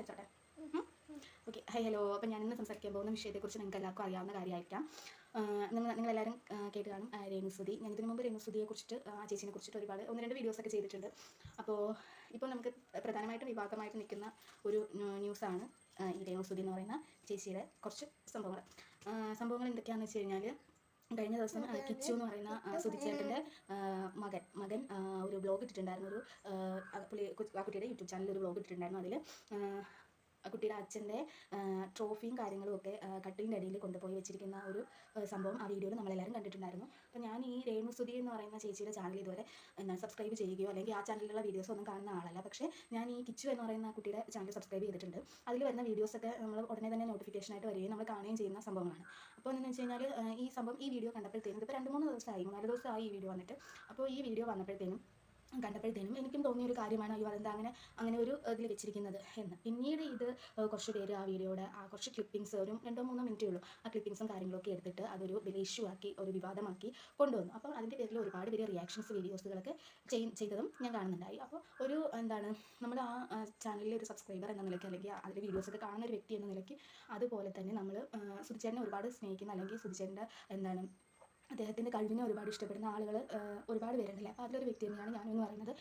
സംസാരിച്ചോട്ടെ? Okay high hello അപ്പോൾ ഞാൻ ഇന്ന് സംസാരിക്കാൻ പോകുന്ന വിഷയത്തെക്കുറിച്ച് നിങ്ങൾക്ക് എല്ലാവർക്കും അറിയാവുന്ന കാര്യമായിരിക്കാം. നിങ്ങൾ നിങ്ങളെല്ലാവരും കേട്ട് കാണും രേണുസുതി. ഞാൻ ഇതിനു മുമ്പ് രേണുസുതിയെ കുറിച്ചിട്ട് ആ ചേച്ചിനെ കുറിച്ചിട്ട് ഒരുപാട് ഒന്ന് രണ്ട് വീഡിയോസ് ഒക്കെ ചെയ്തിട്ടുണ്ട്. അപ്പോൾ ഇപ്പോൾ നമുക്ക് പ്രധാനമായിട്ടും വിവാദമായിട്ട് നിൽക്കുന്ന ഒരു ന്യൂസാണ് ഈ രേണുസുതി എന്ന് പറയുന്ന ചേച്ചിയുടെ കുറച്ച് സംഭവങ്ങൾ. സംഭവങ്ങൾ എന്തൊക്കെയാണെന്ന് വെച്ച് കഴിഞ്ഞാൽ കഴിഞ്ഞ ദിവസം കിച്ചു എന്ന് പറയുന്ന സുധിച്ചേട്ടന്റെ മകൻ മകൻ ഒരു ബ്ലോഗ് ഇട്ടിട്ടുണ്ടായിരുന്നു. ഒരു പുള്ളി ആ കുട്ടിയുടെ യൂട്യൂബ് ചാനലിൽ ഒരു ബ്ലോഗ് ഇട്ടിട്ടുണ്ടായിരുന്നു അതിൽ കുട്ടിയുടെ അച്ഛന്റെ ട്രോഫിയും കാര്യങ്ങളും ഒക്കെ കട്ടിലിന്റെ അടിയിൽ കൊണ്ടുപോയി വെച്ചിരിക്കുന്ന ഒരു സംഭവം ആ വീഡിയോയിൽ നമ്മളെല്ലാവരും കണ്ടിട്ടുണ്ടായിരുന്നു. അപ്പോൾ ഞാൻ ഈ രേണു സുധി എന്ന് പറയുന്ന ചേച്ചിയുടെ ചാനൽ ഇതുവരെ എന്താ സബ്സ്ക്രൈബ് ചെയ്യുകയോ അല്ലെങ്കിൽ ആ ചാനലിലുള്ള വീഡിയോസ് ഒന്നും കാണുന്ന ആളല്ല. പക്ഷേ ഞാൻ ഈ കിച്ചു എന്ന് പറയുന്ന കുട്ടിയുടെ ചാനൽ സബ്സ്ക്രൈബ് ചെയ്തിട്ടുണ്ട്. അതിൽ വരുന്ന വീഡിയോസൊക്കെ നമ്മൾ ഉടനെ തന്നെ നോട്ടിഫിക്കേഷനായിട്ട് വരികയും നമ്മൾ കാണുകയും ചെയ്യുന്ന സംഭവങ്ങളാണ്. അപ്പോൾ എന്താണെന്ന് വെച്ച് കഴിഞ്ഞാൽ ഈ സംഭവം ഈ വീഡിയോ കണ്ടപ്പോഴത്തേനും ഇപ്പോൾ രണ്ട് മൂന്ന് ദിവസമായി മൂന്നാൽ ദിവസമായി ഈ വീഡിയോ വന്നിട്ട്. അപ്പോൾ ഈ വീഡിയോ വന്നപ്പോഴത്തേനും കണ്ടപ്പോഴത്തേനും എനിക്കും തോന്നിയ ഒരു കാര്യമാണ് അയ്യോ അതെന്താ അങ്ങനെ അങ്ങനെ ഒരു ഇതിൽ വെച്ചിരിക്കുന്നത് എന്ന്. പിന്നീട് ഇത് കുറച്ച് പേര് ആ വീഡിയോയുടെ ആ കുറച്ച് ക്ലിപ്പിങ്സ് ഒരു രണ്ടോ മൂന്നോ മിനിറ്റേ ഉള്ളൂ ആ ക്ലിപ്പിങ്സും കാര്യങ്ങളൊക്കെ എടുത്തിട്ട് അതൊരു ഇഷ്യൂ ആക്കി ഒരു വിവാദമാക്കി കൊണ്ടുവന്നു. അപ്പോൾ അതിന്റെ പേരിൽ ഒരുപാട് പേര് റിയാക്ഷൻസ് വീഡിയോസുകളൊക്കെ ചെയ്- ചെയ്തതും ഞാൻ കാണുന്നുണ്ടായി. അപ്പോൾ ഒരു എന്താണ് നമ്മൾ ആ ചാനലിലെ ഒരു സബ്സ്ക്രൈബർ എന്ന നിലയ്ക്ക് അല്ലെങ്കിൽ അതിലെ വീഡിയോസൊക്കെ കാണുന്ന ഒരു വ്യക്തി എന്ന നിലയ്ക്ക് അതുപോലെ തന്നെ നമ്മൾ സുധിച്ചേനെ ഒരുപാട് സ്നേഹിക്കുന്ന അല്ലെങ്കിൽ സുധിച്ചേന്റെ എന്താണ് അദ്ദേഹത്തിന്റെ കഴിവിനെ ഒരുപാട് ഇഷ്ടപ്പെടുന്ന ആളുകൾ ഒരുപാട് പേരുണ്ടല്ലേ? അപ്പോൾ അതിലൊരു വ്യക്തി തന്നെയാണ് ഞാനെന്ന് പറയുന്നത്.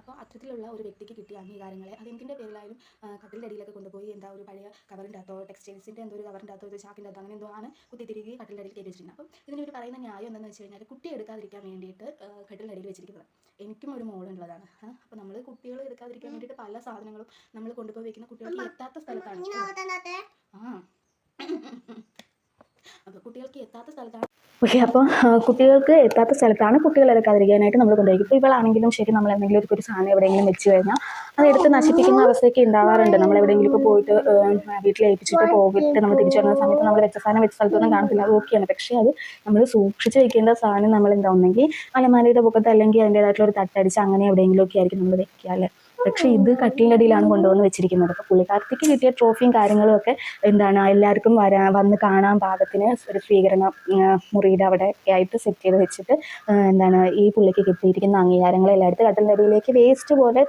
അപ്പോൾ അത്തരത്തിലുള്ള ഒരു വ്യക്തിക്ക് കിട്ടിയ അംഗീകാരങ്ങളെ അത് എന്തിന്റെ പേരിലായാലും കട്ടിലിന്റെ അടിയിലൊക്കെ കൊണ്ടുപോയി എന്താ ഒരു പഴയ കവറിന്റെ അകത്തോ ടെക്സ്റ്റൈൽസിന്റെ എന്തോ ഒരു കവറിന്റെ അകത്തോ ഒരു ചാക്കിന്റെ അകത്തോ അങ്ങനെ എന്തോ ആണ് കുത്തിത്തിരികെ കട്ടിലിന്റെ അടിയിൽ കയറ്റി അപ്പം ഇതിനൊരു പറയുന്ന ന്യായം എന്താണെന്ന് വെച്ച് കഴിഞ്ഞാൽ കുട്ടി എടുക്കാതിരിക്കാൻ വേണ്ടിയിട്ട് കട്ടിലിന്റെ അടിയിൽ വെച്ചിരിക്കുന്നത്. എനിക്കും ഒരു മോളുള്ളതാണ്. അപ്പോൾ നമ്മൾ കുട്ടികൾ എടുക്കാതിരിക്കാൻ വേണ്ടിയിട്ട് പല സാധനങ്ങളും നമ്മൾ കൊണ്ടുപോയി വെക്കുന്ന കുട്ടികൾക്ക് എത്താത്ത സ്ഥലത്താണ്. ആ. അപ്പോൾ കുട്ടികൾക്ക് എത്താത്ത സ്ഥലത്താണ് ഓക്കെ അപ്പോൾ കുട്ടികൾക്ക് എത്താത്ത സ്ഥലത്താണ് കുട്ടികൾ എടുക്കാതിരിക്കാനായിട്ട് നമ്മൾ കൊണ്ടുപോയി. ഇപ്പോൾ ഇവളാണെങ്കിലും ശരി നമ്മൾ എന്തെങ്കിലും ഒരു സാധനം എവിടെയെങ്കിലും വെച്ച് കഴിഞ്ഞാൽ അത് എടുത്ത് നശിപ്പിക്കുന്ന അവസ്ഥയൊക്കെ ഉണ്ടാവാറുണ്ട്. നമ്മൾ എവിടെയെങ്കിലും ഇപ്പോൾ പോയിട്ട് വീട്ടിൽ ഏൽപ്പിച്ചിട്ട് പോയിട്ട് നമ്മൾ തിരിച്ചു വരുന്ന സമയത്ത് നമ്മൾ വെച്ച സാധനം വെച്ച സ്ഥലത്തൊന്നും കാണത്തില്ല. അത് ഓക്കെയാണ് പക്ഷേ അത് നമ്മൾ സൂക്ഷിച്ച് വെക്കേണ്ട സാധനം നമ്മൾ എന്താ ഒന്നെങ്കിൽ അലമാരയുടെ പൊക്കത്ത് അല്ലെങ്കിൽ അതിന്റേതായിട്ടുള്ള ഒരു തട്ടടിച്ച് അങ്ങനെ എവിടെയെങ്കിലുമൊക്കെ ആയിരിക്കും നമ്മൾ വെക്കുക അല്ലേ? പക്ഷേ ഇത് കട്ടിലിന്റെ അടിയിലാണ് കൊണ്ടുവന്ന് വെച്ചിരിക്കുന്നത്. അപ്പോൾ പുള്ളിക്കാർത്തിക്ക് കിട്ടിയ ട്രോഫിയും കാര്യങ്ങളും ഒക്കെ എന്താണ് എല്ലാവർക്കും വരാ വന്ന് കാണാൻ പാകത്തിന് ഒരു സ്വീകരണ മുറിയുടെ അവിടെ ആയിട്ട് സെറ്റ് ചെയ്ത് വെച്ചിട്ട് എന്താണ് ഈ പുള്ളിക്ക് കിട്ടിയിരിക്കുന്ന അംഗീകാരങ്ങൾ എല്ലായിടത്തും കട്ടിലിന്റെ അടിയിലേക്ക് വേസ്റ്റ് പോലെ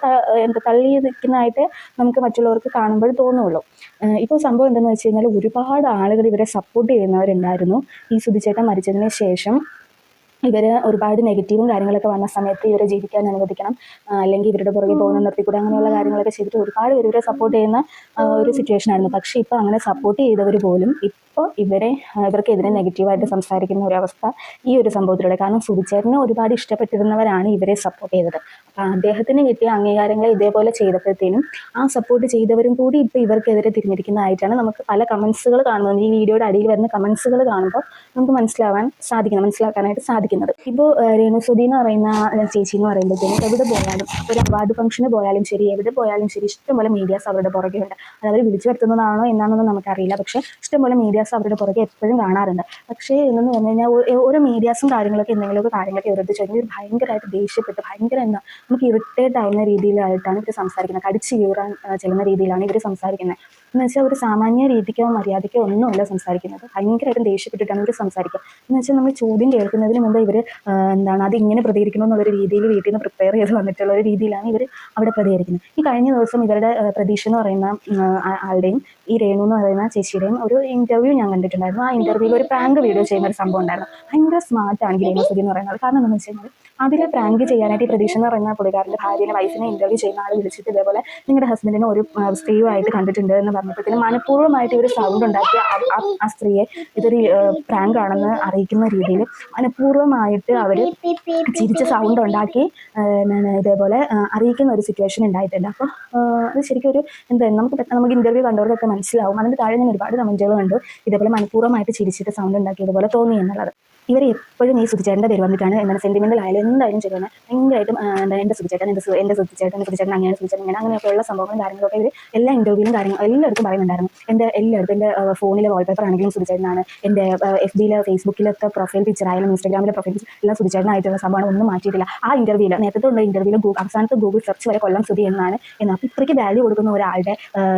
എന്താ തള്ളി നിൽക്കുന്നതായിട്ട് നമുക്ക് മറ്റുള്ളവർക്ക് കാണുമ്പോൾ തോന്നുള്ളൂ. ഇപ്പോൾ സംഭവം എന്തെന്ന് വെച്ച് കഴിഞ്ഞാൽ ഒരുപാട് ആളുകൾ ഇവരെ സപ്പോർട്ട് ചെയ്യുന്നവരുണ്ടായിരുന്നു. ഈ സുധിച്ചേട്ടൻ മരിച്ചതിന് ശേഷം ഇവർ ഒരുപാട് നെഗറ്റീവും കാര്യങ്ങളൊക്കെ വന്ന സമയത്ത് ഇവരെ ജീവിക്കാൻ അനുവദിക്കണം. അല്ലെങ്കിൽ ഇവരുടെ പുറകെ പോകുന്ന നിർത്തിക്കൂടെ അങ്ങനെയുള്ള കാര്യങ്ങളൊക്കെ ചെയ്തിട്ട് ഒരുപാട് പേര് ഇവരെ സപ്പോർട്ട് ചെയ്യുന്ന ഒരു സിറ്റുവേഷൻ ആയിരുന്നു. പക്ഷേ ഇപ്പോൾ അങ്ങനെ സപ്പോർട്ട് ചെയ്തവർ പോലും ഇപ്പോൾ ഇവരെ ഇവർക്കെതിരെ നെഗറ്റീവായിട്ട് സംസാരിക്കുന്ന ഒരു അവസ്ഥ ഈ ഒരു സംഭവത്തിലൂടെ. കാരണം സുവിചേരനെ ഒരുപാട് ഇഷ്ടപ്പെട്ടിരുന്നവരാണ് ഇവരെ സപ്പോർട്ട് ചെയ്തത്. അപ്പോൾ അദ്ദേഹത്തിന് കിട്ടിയ അംഗീകാരങ്ങൾ ഇതേപോലെ ചെയ്തപ്പോഴത്തേനും ആ സപ്പോർട്ട് ചെയ്തവരും കൂടി ഇപ്പോൾ ഇവർക്കെതിരെ തിരിഞ്ഞിരിക്കുന്നതായിട്ടാണ് നമുക്ക് പല കമൻസുകൾ കാണുന്നത്. ഈ വീഡിയോയുടെ അടിയിൽ വരുന്ന കമൻസുകൾ കാണുമ്പോൾ നമുക്ക് മനസ്സിലാവാൻ സാധിക്കണം. മനസ്സിലാക്കാനായിട്ട് സാധിക്കുന്നത് ഇപ്പോൾ രേണുസുതി എന്ന് പറയുന്ന ചേച്ചി എന്ന് പറയുമ്പോഴത്തേനും എവിടെ പോയാലും ഒരു അവാർഡ് ഫംഗ്ഷന് പോയാലും ശരി എവിടെ പോയാലും ശരി ഇഷ്ടംപോലെ മീഡിയാസ് അവരുടെ പുറകെ ഉണ്ട്. അത് അവർ വിളിച്ചു വരുത്തുന്നതാണോ എന്നാണെന്നൊന്നും നമുക്കറിയില്ല. പക്ഷേ ഇഷ്ടംപോലെ മീഡിയാസ് അവരുടെ പുറകെ എപ്പോഴും കാണാറുണ്ട്. പക്ഷേ എന്നു പറഞ്ഞു കഴിഞ്ഞാൽ ഓരോ മീഡിയാസും കാര്യങ്ങളൊക്കെ എന്തെങ്കിലുമൊക്കെ കാര്യങ്ങളൊക്കെ ഇവരുടെ ചോദിക്കുമ്പോൾ ഇവർ ഭയങ്കരമായിട്ട് ദേഷ്യപ്പെട്ട് ഭയങ്കര എന്താ നമുക്ക് ഇറിറ്റേറ്റ് ആവുന്ന രീതിയിലായിട്ടാണ് ഇവർ സംസാരിക്കുന്നത്. കടിച്ചു കീറാൻ ചെല്ലുന്ന രീതിയിലാണ് ഇവർ സംസാരിക്കുന്നത്. എന്ന് വെച്ചാൽ ഒരു സാമാന്യ രീതിക്കോ മര്യാദയ്ക്കോ ഒന്നുമല്ല സംസാരിക്കുന്നത്. ഭയങ്കരമായിട്ടും ദേഷ്യപ്പെട്ടിട്ടാണ് ഇവർ സംസാരിക്കുക. എന്ന് വെച്ചാൽ നമ്മൾ ചോദ്യം കേൾക്കുന്നതിന് മുമ്പ് ഇവർ എന്താണ് അത് ഇങ്ങനെ പ്രതികരിക്കണം എന്നുള്ളൊരു രീതിയിൽ വീട്ടിൽ നിന്ന് പ്രിപ്പയർ ചെയ്ത് വന്നിട്ടുള്ള ഒരു രീതിയിലാണ് ഇവർ അവിടെ പ്രതികരിക്കുന്നത്. ഈ കഴിഞ്ഞ ദിവസം ഇവരുടെ പ്രതീക്ഷ എന്ന് പറയുന്ന ആളുടെയും ഈ രേണു എന്ന് പറയുന്ന ചേച്ചിയുടെയും ഒരു ഇന്റർവ്യൂ ഞാൻ കണ്ടിട്ടുണ്ടായിരുന്നു. ആ ഇന്റർവ്യൂവിൽ ഒരു പ്രാങ്ക് വീഡിയോ ചെയ്യുന്ന ഒരു സംഭവം ഉണ്ടായിരുന്നു. ഭയങ്കര സ്മാർട്ട് ആണ് രേണു സുധി എന്ന് പറയുന്നത്. കാരണം എന്താണെന്ന് വെച്ച് കഴിഞ്ഞാൽ അതിൽ പ്രാങ്ക് ചെയ്യാനായിട്ട് ഈ പ്രതീക്ഷ എന്ന് പറയുന്ന പുള്ളിക്കാരന്റെ ഭാര്യനെ വൈഫിനെ ഇന്റർവ്യൂ ചെയ്യുന്ന ആൾ വിളിച്ചിട്ട് ഇതേപോലെ നിങ്ങളുടെ ഹസ്ബൻഡിനെ ഒരു സ്ത്രീയുമായിട്ട് കണ്ടിട്ടുണ്ട് എന്ന് പറഞ്ഞപ്പോഴത്തേനും മനഃപൂർവമായിട്ട് ഒരു സൗണ്ട് ഉണ്ടാക്കി ആ- സ്ത്രീയെ ഇതൊരു പ്രാങ്ക് ആണെന്ന് അറിയിക്കുന്ന രീതിയിൽ മനഃപൂർവമായിട്ട് അവർ ചിരിച്ച സൗണ്ട് ഉണ്ടാക്കി ഇതേപോലെ അറിയിക്കുന്ന ഒരു സിറ്റുവേഷൻ ഉണ്ടായിട്ടുണ്ട്. അപ്പോൾ അത് ശരിക്കും ഒരു എന്താ നമുക്ക് നമുക്ക് ഇന്റർവ്യൂ കണ്ടവർക്കൊക്കെ മനസ്സിലാവും. അതിന്റെ താഴെ ഞാൻ ഒരുപാട് കമന്റുകൾ കണ്ടു. ഇതേപോലെ മനഃപൂർവമായിട്ട് ചിരിച്ചിട്ട് സൗണ്ട് ഉണ്ടാക്കി ഇതുപോലെ തോന്നി എന്നുള്ളത്. ഇവർ എപ്പോഴും ഈ സുധിച്ചേട്ടന്റെ പേര് വന്നിട്ടാണ് എന്താണ് സെന്റിമെന്റൽ ആയാലും എന്തായാലും ചെയ്യണം ഭയങ്കരമായിട്ടും എന്താ എന്റെ സുധിച്ചേട്ടൻ എന്റെ എന്റെ സുധിച്ചേട്ടൻ എന്റെ അങ്ങനെ സുധിച്ചേട്ടൻ ഇങ്ങനെ അങ്ങനെയൊക്കെയുള്ള സംഭവങ്ങളും കാര്യങ്ങളൊക്കെ ഇവർ എല്ലാ ഇന്റർവ്യൂവിലും കാര്യങ്ങളും എല്ലാവർക്കും പറയുന്നുണ്ടായിരുന്നു. എന്റെ എല്ലായിടത്തും എന്റെ ഫോണിലെ വാൾപേപ്പർ ആണെങ്കിലും സുഖിച്ചേട്ടനാണ് എന്റെ എഫ് ബിയിലെ ഫേസ്ബുക്കിലത്തെ പ്രൊഫൈൽ പിക്ചർ ആയാലും ഇൻസ്റ്റാഗ്രാമിലെ പ്രൊഫൈൽ പിക്ചർ എല്ലാം സുധിച്ചേട്ടനായിട്ടുള്ള സംഭവം ഒന്നും മാറ്റിയിട്ടില്ല. ആ ഇന്റർവ്യൂവിൽ നേരത്തെ ഉള്ള ഇന്റർവ്യൂവിൽ അവസാനത്തെ ഗൂഗിൾ സെർച്ച് വരെ കൊല്ലം സുധി എന്നാണ്. എന്നാൽ ഇത്രയ്ക്ക് വാല്യൂ കൊടുക്കുന്ന ഒരാളുടെ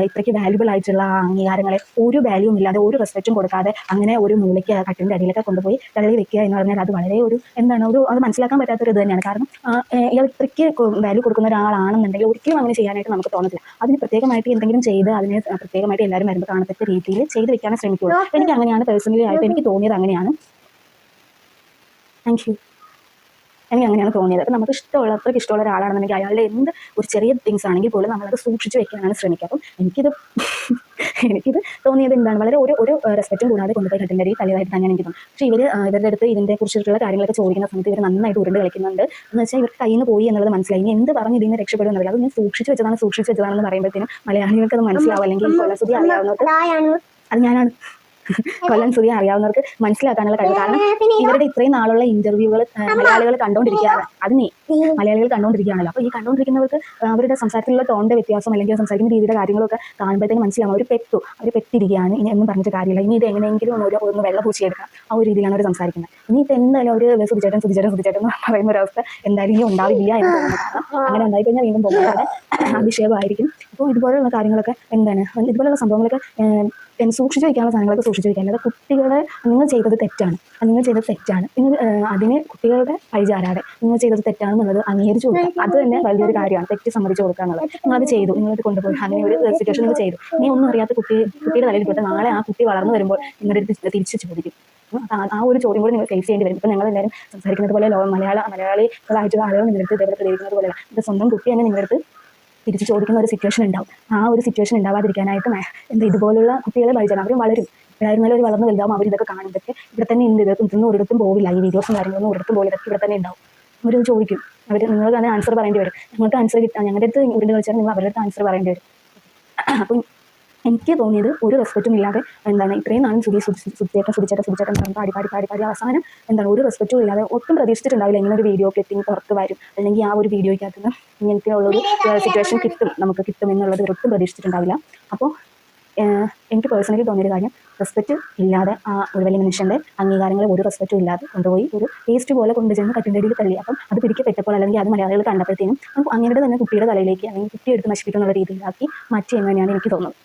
ഇത്രയ്ക്ക് വാല്യുബിൾ ആയിട്ടുള്ള അംഗീകാരങ്ങളെ ഒരു വാല്യൂവും ഇല്ലാതെ ഒരു റെസ്പെക്റ്റും കൊടുക്കാതെ അങ്ങനെ ഒരു മൂലയ്ക്ക് കട്ടിന്റെ അടിയിലൊക്കെ കൊണ്ടുപോയി തള്ളി വെക്കുക എന്ന് പറഞ്ഞാൽ അത് വളരെ ഒരു എന്താണ് ഒരു അത് മനസ്സിലാക്കാൻ പറ്റാത്ത പറ്റാത്തൊരു ഇത് തന്നെയാണ്. കാരണം ഇയാൾ ഇത്രയ്ക്ക് വാല്യൂ കൊടുക്കുന്ന ഒരാളാണെന്നുണ്ടെങ്കിൽ ഒരിക്കലും അങ്ങനെ ചെയ്യാനായിട്ട് നമുക്ക് തോന്നത്തില്ല. അതിന് പ്രത്യേകമായിട്ട് എന്തെങ്കിലും ചെയ്ത് അതിനെ പ്രത്യേകമായിട്ട് എല്ലാവരും വരുമ്പോൾ കാണത്തക്ക രീതിയിൽ ചെയ്ത് വെക്കാനും ശ്രമിക്കുള്ളൂ എനിക്ക് അങ്ങനെയാണ് പേഴ്സണലി ആയിട്ട് എനിക്ക് തോന്നിയത് അങ്ങനെയാണ്. താങ്ക് യു എനിക്ക് അങ്ങനെയാണ് തോന്നിയത്. അപ്പം നമുക്ക് ഇഷ്ടമുള്ള അത്രയ്ക്ക് ഇഷ്ടമുള്ള ഒരാളാണെന്നുണ്ടെങ്കിൽ അയാളുടെ എന്ത് ഒരു ചെറിയ തിങ്സ് ആണെങ്കിൽ പോലും നമ്മളത് സൂക്ഷിച്ചു വെക്കാനാണ് ശ്രമിക്കുക. അപ്പം എനിക്കിത് എനിക്കിത് തോന്നിയത് എന്താണ്? വളരെ ഒരു ഒരു റെസ്പെക്റ്റും കൂടാതെ കൊണ്ടുപോയി കട്ടിന്റെ തലവായിട്ട് തന്നെയാണ് എനിക്ക് തോന്നുന്നത് പക്ഷേ ഇവർ ഇവരുടെ അടുത്ത് ഇതിന്റെ കുറിച്ചിട്ടുള്ള കാര്യങ്ങളൊക്കെ ചോദിക്കുന്ന സമയത്ത് ഇവർ നന്നായിട്ട് ഉരുണ്ട് കളിക്കുന്നുണ്ട്. എന്ന് വെച്ചാൽ ഇവർക്ക് കയ്യിൽ നിന്ന് പോയി എന്നുള്ളത് മനസ്സിലായി. ഇനി എന്ത് പറഞ്ഞ് ഇതിൽ നിന്ന് രക്ഷപ്പെടും എന്നറിയില്ല. അത് ഞാൻ സൂക്ഷിച്ച് വെച്ചതാണ് സൂക്ഷിച്ച് വെച്ചതാണെന്ന് പറയുമ്പോഴത്തേനും മലയാളികൾക്ക് അത് മനസ്സിലാവും. അല്ലെങ്കിൽ അറിയാവുന്നവർക്ക് അത് ഞാനാണ്. കൊല്ലം സുധിയെ അറിയാവുന്നവർക്ക് മനസ്സിലാക്കാനുള്ള കഴിവ്. കാരണം ഇവരുടെ ഇത്രയും നാളുള്ള ഇന്റർവ്യൂകൾ മലയാളികൾ കണ്ടുകൊണ്ടിരിക്കുകയാണ് അത് നീ മലയാളികൾ കണ്ടുകൊണ്ടിരിക്കുകയാണല്ലോ അപ്പോൾ ഈ കണ്ടുകൊണ്ടിരിക്കുന്നവർക്ക് അവരുടെ സംസാരത്തിലുള്ള ടോണിന്റെ വ്യത്യാസം അല്ലെങ്കിൽ സംസാരിക്കുന്ന രീതിയുടെ കാര്യങ്ങളൊക്കെ കാണുമ്പോഴത്തേക്കും മനസ്സിലാവും. അവർ പെട്ടു അവർ പെട്ടിരിക്കുകയാണ്. ഇനി ഒന്നും പറഞ്ഞിട്ട് കാര്യമില്ല. ഇനി ഇത് എങ്ങനെയെങ്കിലും ഒന്ന് ഒരു ഒന്ന് വെള്ളം പൂച്ചിയെടുക്കാം ആ ഒരു രീതിയിലാണ് അവർ സംസാരിക്കുന്നത്. ഇനി ഇത് എന്തായാലും ഒരു സുതിച്ചേട്ടൻ സുതിച്ചേട്ടൻ സുതിച്ചേട്ടൻ എന്ന് പറയുന്ന ഒരവസ്ഥ എന്തായാലും ഇനി ഉണ്ടാവില്ല എന്ന് തോന്നുന്നു. അങ്ങനെ ഉണ്ടായി കഴിഞ്ഞാൽ വീണ്ടും പോകുന്നത് അഭിഷേകമായിരിക്കും. അപ്പോൾ ഇതുപോലെയുള്ള കാര്യങ്ങളൊക്കെ എന്താണ്? ഇതുപോലെയുള്ള സംഭവങ്ങളൊക്കെ സൂക്ഷിച്ച് വയ്ക്കാനുള്ള സാധനങ്ങളൊക്കെ സൂക്ഷിച്ച് വയ്ക്കുക അല്ലാതെ കുട്ടികളെ നിങ്ങൾ ചെയ്തത് തെറ്റാണ്. നിങ്ങൾ ചെയ്തത് തെറ്റാണ്. നിങ്ങൾ അതിന് കുട്ടികളുടെ പഴിചാരാതെ നിങ്ങൾ ചെയ്തത് തെറ്റാണെന്നുള്ളത് അംഗീകരിച്ചു കൊടുക്കുക. അത് തന്നെ വലിയൊരു കാര്യമാണ്. തെറ്റ് സമ്മതിച്ചു കൊടുക്കുക എന്നുള്ളത്. നിങ്ങൾ അത് ചെയ്തു. നിങ്ങളത് കൊണ്ടുപോയി. അങ്ങനെ ഒരു സിറ്റുവേഷൻ നിങ്ങൾ ചെയ്തു. നീ ഒന്നും അറിയാത്ത കുട്ടി കുട്ടിയുടെ തലയിൽ പോയിട്ട് നാളെ ആ കുട്ടി വളർന്നു വരുമ്പോൾ നിങ്ങളുടെ അടുത്ത് തിരിച്ചു ചോദിക്കും. ആ- ഒരു ചോദ്യം കൂടി നിങ്ങൾ ഫേസ് ചെയ്യേണ്ടി വരും. ഇപ്പം ഞങ്ങളെല്ലാവരും സംസാരിക്കുന്നത് പോലെ മലയാള മലയാളികളായിട്ടുള്ള ആളുകൾ നിങ്ങളുടെ അടുത്ത് ഇതേപോലെ പ്രതികരിക്കുന്നത് പോലെയാണ് സ്വന്തം കുട്ടി തന്നെ നിങ്ങളുടെ അടുത്ത് തിരിച്ച് ചോദിക്കുന്ന ഒരു സിറ്റുവേഷൻ ഉണ്ടാവും. ആ ഒരു സിറ്റുവേഷൻ ഉണ്ടാവാതിരിക്കാനായിട്ട് എന്താ ഇതുപോലുള്ള കുട്ടികളെ ഭയച്ചാൽ അവരും വളരും. ഇവിടെ അവർ വളർന്നു വലുതാവും അവർ ഇതൊക്കെ കാണും. ഇതൊക്കെ ഇവിടെ തന്നെ ഉണ്ട്. ഇതൊക്കെ ഇതൊന്നും ഒരിടത്തും പോവില്ല. ഈ വീഡിയോസും കാര്യങ്ങളൊന്നും ഒരിടത്തും പോകില്ല ഇതൊക്കെ ഇവിടെ തന്നെ ഉണ്ടാവും. അവർ ചോദിക്കും. അവർ നിങ്ങൾ തന്നെ ആൻസർ പറയേണ്ടി വരും. നിങ്ങൾക്ക് ആൻസർ കിട്ടാം. ഞങ്ങളുടെ അടുത്ത് ഉരുണ്ട് കളിച്ചാൽ നിങ്ങൾ അവരുടെ അടുത്ത് ആൻസർ പറയേണ്ടി വരും. അപ്പം എനിക്ക് തോന്നിയത് ഒരു റെസ്പെക്റ്റും ഇല്ലാതെ എന്താണ് ഇത്രയും നാളും സുധി സുധിച്ചേട്ടൻ സുധിച്ചേട്ടൻ സുധിച്ചേട്ടൻ പറഞ്ഞ് പാടി പാടി പാടി പാടി അവസാനം എന്താണ് ഒരു റെസ്പെക്റ്റും ഇല്ലാതെ ഒട്ടും പ്രതീക്ഷിച്ചിട്ടുണ്ടാവില്ല ഇങ്ങനെ ഒരു വീഡിയോ ക്ലിപ്പിംഗ് പുറത്ത് വരും. അല്ലെങ്കിൽ ആ ഒരു വീഡിയോയ്ക്കകത്ത് നിന്ന് ഇങ്ങനത്തെ ഉള്ളൊരു സിറ്റുവേഷൻ കിട്ടും നമുക്ക് കിട്ടും എന്നുള്ളത് ഒട്ടും പ്രതീക്ഷിച്ചിട്ടുണ്ടാവില്ല. അപ്പോൾ എനിക്ക് പേഴ്സണലി തോന്നിയൊരു കാര്യം റെസ്പെക്റ്റ് ഇല്ലാതെ ആ ഒരു വലിയ മനുഷ്യന്റെ അംഗീകാരങ്ങൾ ഒരു റെസ്പെക്റ്റും ഇല്ലാതെ കൊണ്ടുപോയി ഒരു വേസ്റ്റ് പോലെ കൊണ്ടുചെന്ന് കട്ടിന്റെ അടിയിൽ തള്ളി. അപ്പം അത് പിടിക്കപ്പെട്ടപ്പോൾ അല്ലെങ്കിൽ അത് മലയാളികൾ കണ്ടപ്പോഴത്തേനും അങ്ങനെ തന്നെ കുട്ടിയുടെ തലയിലേക്ക് അല്ലെങ്കിൽ കുട്ടിയെടുത്ത് നശിപ്പിക്കുന്നുള്ള രീതിയിലാക്കി മാറ്റി എന്ന് തന്നെയാണ് എനിക്ക് തോന്നുന്നത്.